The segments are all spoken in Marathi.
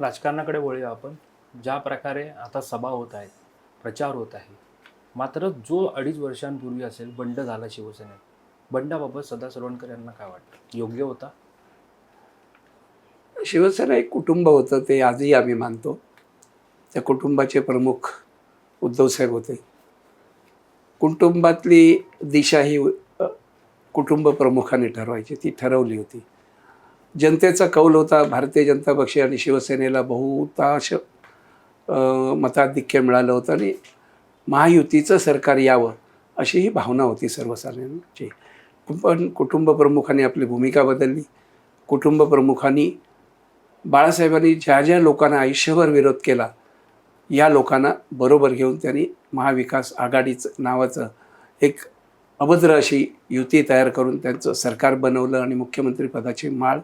राजकारणाकडे वळूया आपण. ज्या प्रकारे आता सभा होत आहेत प्रचार होत आहे मात्र जो अडीच वर्षांपूर्वी असेल बंड झाला शिवसेनेत. बंडाबाबत सदा सरवणकर यांना काय वाटतं? योग्य होता? शिवसेना एक कुटुंब होतं ते आजही आम्ही मानतो. त्या कुटुंबाचे प्रमुख उद्धवसाहेब होते. कुटुंबातली दिशा ही कुटुंब प्रमुखाने ठरवायची ती ठरवली होती. जनतेचा कौल होता. भारतीय जनता पक्ष आणि शिवसेनेला बहुतांश मताधिक्य मिळालं होतं आणि महायुतीचं सरकार यावं अशी ही भावना होती सर्वसाधारणची पण कुटुंब प्रमुखांनी आपली भूमिका बदलली. कुटुंब प्रमुखांनी बाळासाहेबांनी ज्या ज्या लोकांना आयुष्यभर विरोध केला या लोकांना बरोबर घेऊन त्यांनी महाविकास आघाडीचं नावाचं एक अभद्र अशी युती तयार करून त्यांचं सरकार बनवलं आणि मुख्यमंत्रीपदाची माळ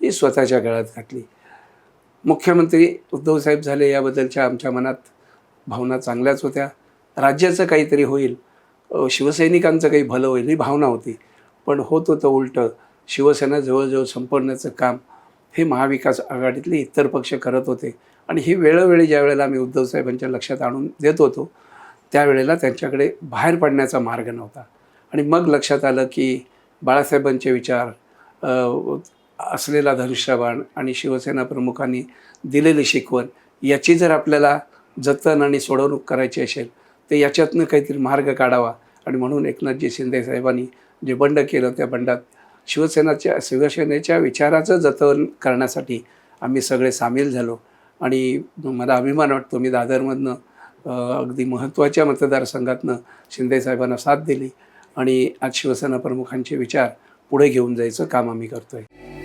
ही स्वतःच्या गळ्यात घातली. मुख्यमंत्री उद्धवसाहेब झाले याबद्दलच्या आमच्या मनात भावना चांगल्याच होत्या. राज्याचं काहीतरी होईल शिवसैनिकांचं काही भलं होईल ही भावना होती. पण होत होतं उलटं शिवसेना जवळजवळ संपवण्याचं काम हे महाविकास आघाडीतले इतर पक्ष करत होते. आणि ही वेळोवेळी ज्या वेळेला आम्ही उद्धवसाहेबांच्या लक्षात आणून देत होतो त्यावेळेला त्यांच्याकडे बाहेर पडण्याचा मार्ग नव्हता. आणि मग लक्षात आलं की बाळासाहेबांचे विचार असलेला धनुष्यबाण आणि शिवसेना प्रमुखांनी दिलेली शिकवण याची जर आपल्याला जतन आणि सोडवणूक करायची असेल तर याच्यातनं काहीतरी मार्ग काढावा. आणि म्हणून एकनाथजी शिंदे साहेबांनी जे बंड केलं त्या बंडात शिवसेनाच्या शिवसेनेच्या विचाराचं जतन करण्यासाठी आम्ही सगळे सामील झालो. आणि मला अभिमान वाटतो मी दादरमधनं अगदी महत्त्वाच्या मतदारसंघातनं शिंदेसाहेबांना साथ दिली. आणि आज शिवसेना प्रमुखांचे विचार पुढे घेऊन जायचं काम आम्ही करतो आहे